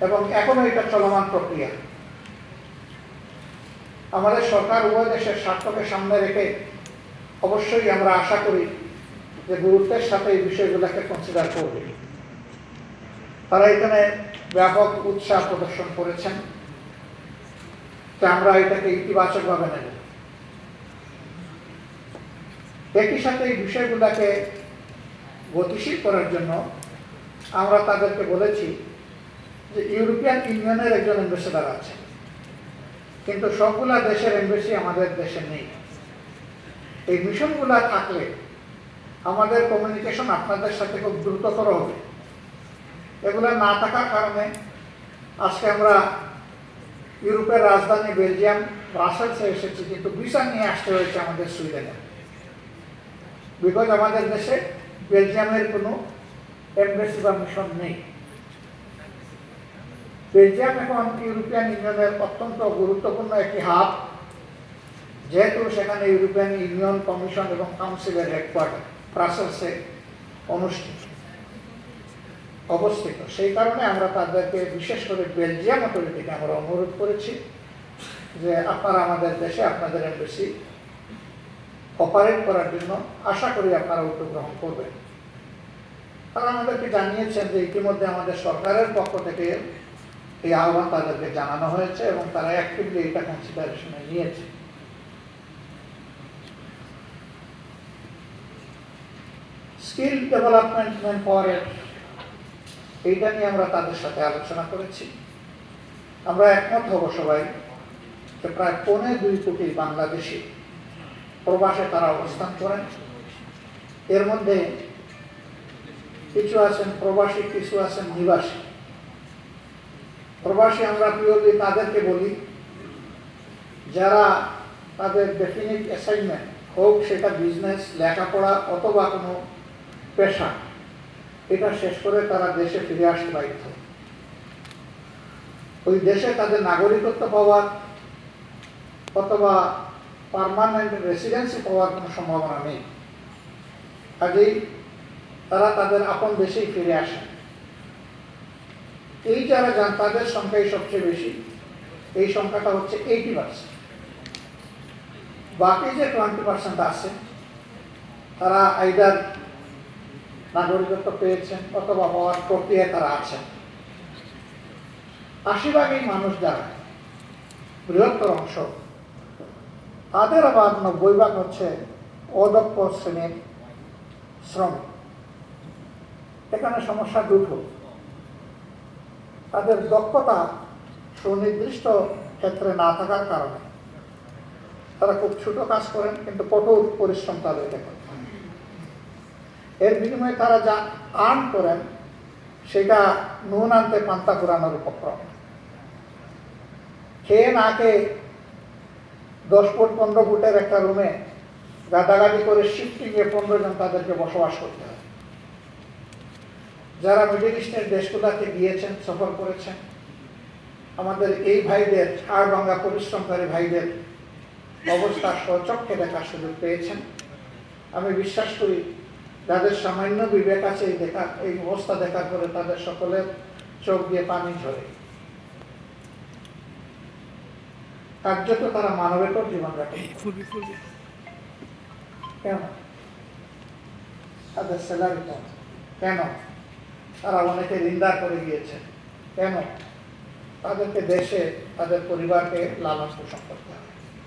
এবং এখনও এটা চলমান প্রক্রিয়া। আমাদের সরকার উভয় দেশের স্বার্থকে সামনে রেখে অবশ্যই আমরা আশা করি যে গুরুত্বের সাথে এই বিষয়গুলোকে কনসিডার করবে। তারা এখানে ব্যাপক উৎসাহ প্রদর্শন করেছেন। যে আমরা এটাকে ইতিবাচকভাবে নেব। একই সাথে এই বিষয়গুলোকে গতিশীল করার জন্য আমরা তাদেরকে বলেছি যে ইউরোপিয়ান ইউনিয়নের একজন অ্যাম্বাসেডার আছে। কিন্তু সবগুলা দেশের এমবেসি আমাদের দেশে নেই। এই মিশনগুলা থাকলে আমাদের কমিউনিকেশন আপনাদের সাথে খুব দ্রুততর হবে। এগুলা না থাকার কারণে আজকে আমরা ইউরোপের রাজধানী বেলজিয়াম, ব্রাসেলসে এসেছি, কিন্তু ভিসা নিয়ে আসতে হয়েছে আমাদের সুইডেনে। বিকজ আমাদের দেশে বেলজিয়ামের কোনো এমবেসি বা মিশন নেই। বেলজিয়াম এখন ইউরোপিয়ান ইউনিয়নের অত্যন্ত গুরুত্বপূর্ণ একটি হাব, যেহেতু সেখানে ইউরোপিয়ান ইউনিয়ন কমিশন এবং কাউন্সিলের হেডকোয়ার্টার ব্রাসেলসে অনুষ্ঠিত, অবস্থিত। সেই কারণে আমরা তাদেরকে বিশেষ করে বেলজিয়াম অথরিটিকে আমরা অনুরোধ করেছি যে আপনারা আমাদের দেশে আপনাদের এমবেসি অপারেট করার জন্য আশা করি আপনারা উদ্যোগ গ্রহণ করবেন। তারা আমাদেরকে জানিয়েছেন যে ইতিমধ্যে আমাদের সরকারের পক্ষ থেকে এই আহ্বান তাদেরকে জানানো হয়েছে এবং তারা অ্যাক্টিভলি এটা কনসিডারেশনে নিয়েছে। স্কিল ডেভেলপমেন্ট ম্যান পাওয়ারের এইটা নিয়ে আমরা তাদের সাথে আলোচনা করেছি। আমরা একমত হব সবাই যে প্রায় পৌনে দুই কোটি বাংলাদেশি প্রবাসে তারা অবস্থান করেন। এর মধ্যে কিছু আছেন প্রবাসী, কিছু আছেন নিবাসী। প্রবাসী আমরা পিওরলি তাদেরকে বলি, যারা তাদের ডেফিনিট অ্যাসাইনমেন্ট হোক সেটা বিজনেস লেখাপড়া অথবা কোনো পেশা, এটা শেষ করে তারা দেশে ফিরে আসতে বাধ্য। ওই দেশে তাদের নাগরিকত্ব পাওয়ার অথবা পারমানেন্ট রেসিডেন্সি পাওয়ার কোনো সম্ভাবনা নেই। কাজেই তারা তাদের আপন দেশেই ফিরে আসেন এই যারা যান, তাদের সংখ্যাই সবচেয়ে বেশি। এই সংখ্যাটা হচ্ছে এইটি পার্সেন্ট বাকি যে টোয়েন্টি পার্সেন্ট আছে, তারা আইদার নাগরিকত্ব পেয়েছেন অথবা হওয়ার প্রক্রিয়ায় তারা আছেন। আশি ভাগই মানুষ যারা, বৃহত্তর অংশ, তাদের আবার নব্বই ভাগ হচ্ছে অদক্ষ শ্রেণির শ্রমিক। এখানে সমস্যা দুটো। তাদের দক্ষতা সুনির্দিষ্ট ক্ষেত্রে না থাকার কারণে। তারা খুব ছোট কাজ করেন, কিন্তু কঠোর পরিশ্রম করতে হয়। এর বিনিময়ে তারা যা আর্ন করেন, সেটা নুন আনতে পান্তা ঘুরানোর উপক্রম। খেয়ে না খেয়ে দশ ফুট, পনেরো ফুটের একটা রুমে গাদাগাদি করে শিফটিংয়ে পনেরো জন তাদেরকে বসবাস করতে হয়। যারা মিডিল ইস্টের দেশগুলোতে গিয়েছেন, সফর করেছেন, আমাদের এই ভাইদের হাড় ভাঙ্গা পরিশ্রমকারী ভাইদের অবস্থা স্বচক্ষে দেখার সুযোগ পেয়েছেন। আমি বিশ্বাস করি, যাদের সামান্য বিবেক আছে এই দেখা, এই অবস্থা দেখার পরে তাদের সকলের চোখ দিয়ে পানি ঝরে। কার্যত তারা মানবেতর জীবন করে। কেন? তাদের স্যালারি কেন? তারা অনেকে নিন্দা করে গিয়েছেন কেন? তাদেরকে দেশে তাদের পরিবারকে লালন পোষণ করতে হবে।